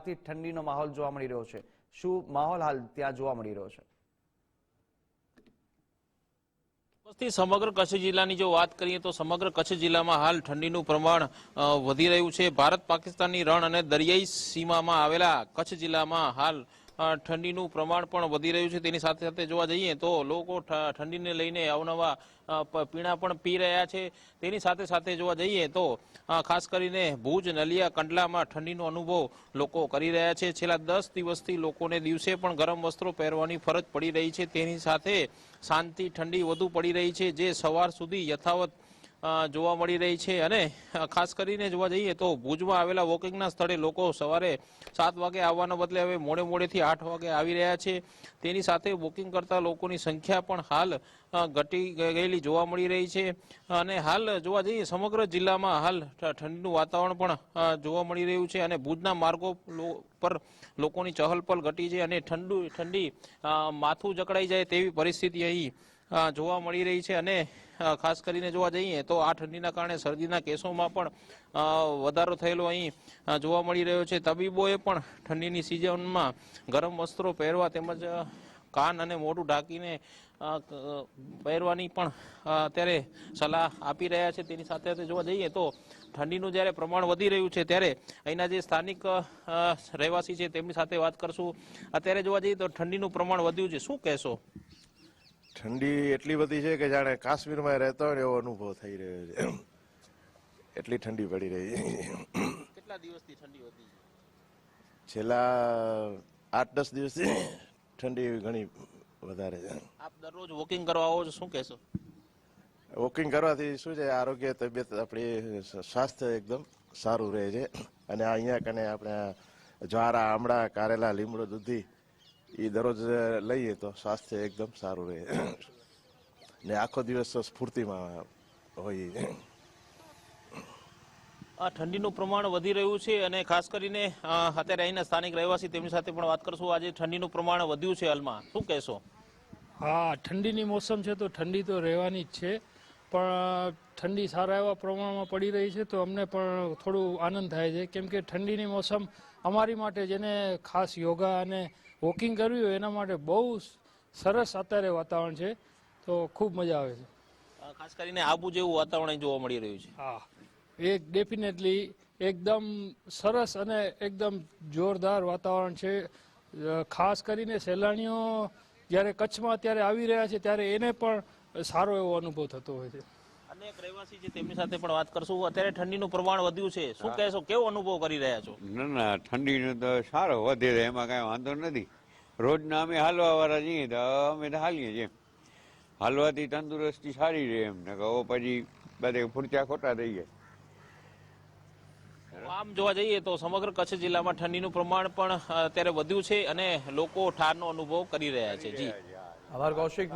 થી ઠંડીનો માહોલ જોવા મળી રહ્યો છે. શું માહોલ હાલ ત્યાં જોવા મળી રહ્યો છે? સમગ્ર કચ્છ જિલ્લાની જો વાત કરીએ તો સમગ્ર કચ્છ જિલ્લામાં હાલ ઠંડીનું પ્રમાણ વધી રહ્યું છે. ભારત પાકિસ્તાનની રણ અને દરિયાઈ સીમામાં આવેલા કચ્છ જિલ્લામાં હાલ ઠંડીનું પ્રમાણ પણ વધી રહ્યું છે. તેની સાથે સાથે જોવા જઈએ તો લોકો ઠંડીને લઈને અવનવા પીણા પણ પી રહ્યા છે. તેની સાથે સાથે જોવા જઈએ તો ખાસ કરીને ભુજ, નલિયા, કંડલામાં ઠંડીનો અનુભવ લોકો કરી રહ્યા છે. છેલ્લા દસ દિવસથી લોકોને દિવસે પણ ગરમ વસ્ત્રો પહેરવાની ફરજ પડી રહી છે. તેની સાથે શાંતિ ઠંડી વધુ પડી રહી છે, જે સવાર સુધી યથાવત જોવા મળી રહી છે અને ખાસ કરીને જોવા જઈએ તો ભુજમાં આવેલા વોકિંગના સ્થળે લોકો સવારે સાત વાગે આવવાના બદલે હવે મોડે મોડેથી આઠ વાગે આવી રહ્યા છે. તેની સાથે વોકિંગ કરતા લોકોની સંખ્યા પણ હાલ ઘટી ગયેલી જોવા મળી રહી છે. અને હાલ જોવા જઈએ સમગ્ર જિલ્લામાં હાલ ઠંડીનું વાતાવરણ પણ જોવા મળી રહ્યું છે અને ભુજના માર્ગો પર લોકોની ચહલપહલ ઘટી છે અને ઠંડુ, ઠંડી માથું જકડાઈ જાય તેવી પરિસ્થિતિ અહીં જોવા મળી રહી છે અને ખાસ કરીને જોવા જઈએ તો આ ઠંડીના કારણે શરદીના કેસોમાં પણ વધારો થયેલો અહીં જોવા મળી રહ્યો છે. તબીબોએ પણ ઠંડીની સિઝનમાં ગરમ વસ્ત્રો પહેરવા તેમજ કાન અને મોઢું ઢાંકીને પહેરવાની પણ અત્યારે સલાહ આપી રહ્યા છે. તેની સાથે સાથે જોવા જઈએ તો ઠંડીનું જ્યારે પ્રમાણ વધી રહ્યું છે ત્યારે અહીંના જે સ્થાનિક રહેવાસી છે તેમની સાથે વાત કરશું. અત્યારે જોવા જઈએ તો ઠંડીનું પ્રમાણ વધ્યું છે. શું કહેશો? ઠંડી એટલી બધી છે કે જાણે કાશ્મીરમાં રહેતા હોય એવો અનુભવ થઈ રહ્યો છે. એટલી ઠંડી પડી રહી છે. કેટલા દિવસથી ઠંડી છેલ્લા આઠ દસ દિવસથી ઠંડી ઘણી વધારે છે. આપ દરરોજ વોકિંગ કરવા આવો છો શું કહેશો? વોકિંગ કરવાથી શું છે આરોગ્ય તબિયત આપણી સ્વાસ્થ્ય એકદમ સારું રહે છે. અને આ અહીંયા કને આપણે જ્વારા આમળા કારેલા લીમડો દૂધી એ દરરોજ લઈએ તો સ્વાસ્થ્ય એકદમ સારું રહે ને આખો દિવસ સ્ફૂર્તિમાં હોઈએ આ ઠંડીનું પ્રમાણ વધી રહ્યું છે અને ખાસ કરીને અત્યારે અહીંના સ્થાનિક રહેવાસી તેમની સાથે પણ વાત કરશું. આજે ઠંડીનું પ્રમાણ વધ્યું છે હાલમાં. શું કહેશો? હા ઠંડીની મોસમ છે તો ઠંડી તો રહેવાની જ છે. પણ ઠંડી સારા એવા પ્રમાણમાં પડી રહી છે તો અમને પણ થોડું આનંદ થાય છે. કેમ કે ઠંડીની મોસમ અમારી માટે જેને ખાસ યોગા અને વોકિંગ કરવી હોય એના માટે બહુ સરસ અત્યારે વાતાવરણ છે. તો ખૂબ મજા આવે છે. ખાસ કરીને આબુ જેવું વાતાવરણ જોવા મળી રહ્યું છે. હા. એક ડેફિનેટલી એકદમ સરસ અને એકદમ જોરદાર વાતાવરણ છે. ખાસ કરીને સહેલાણીઓ જ્યારે કચ્છમાં અત્યારે આવી રહ્યા છે ત્યારે એને પણ સારો એવો અનુભવ થતો હોય છે. અનેક રહેવાસી છે તેમની સાથે પણ વાત કરશું. અત્યારે ઠંડીનું પ્રમાણ વધ્યું છે. શું કહેશો કેવો અનુભવ કરી રહ્યા છો? ના ના ઠંડીનું તો સારો વધે છે એમાં કાંઈ વાંધો નથી. રોજના અમે હાલવા વાળા જઈએ તો અમે તો હાલીએ છીએ. હાલવાથી તંદુરસ્તી સારી રહે એમ. ને કહો પછી બધે ફૂરચા ખોટા થઈ જાય. આમ જોવા જઈએ તો સમગ્ર કચ્છ જિલ્લામાં ઠંડીનું પ્રમાણ પણ અત્યારે વધ્યું છે અને લોકો ઠારનો અનુભવ કરી રહ્યા છે. જી. આભાર કૌશિક.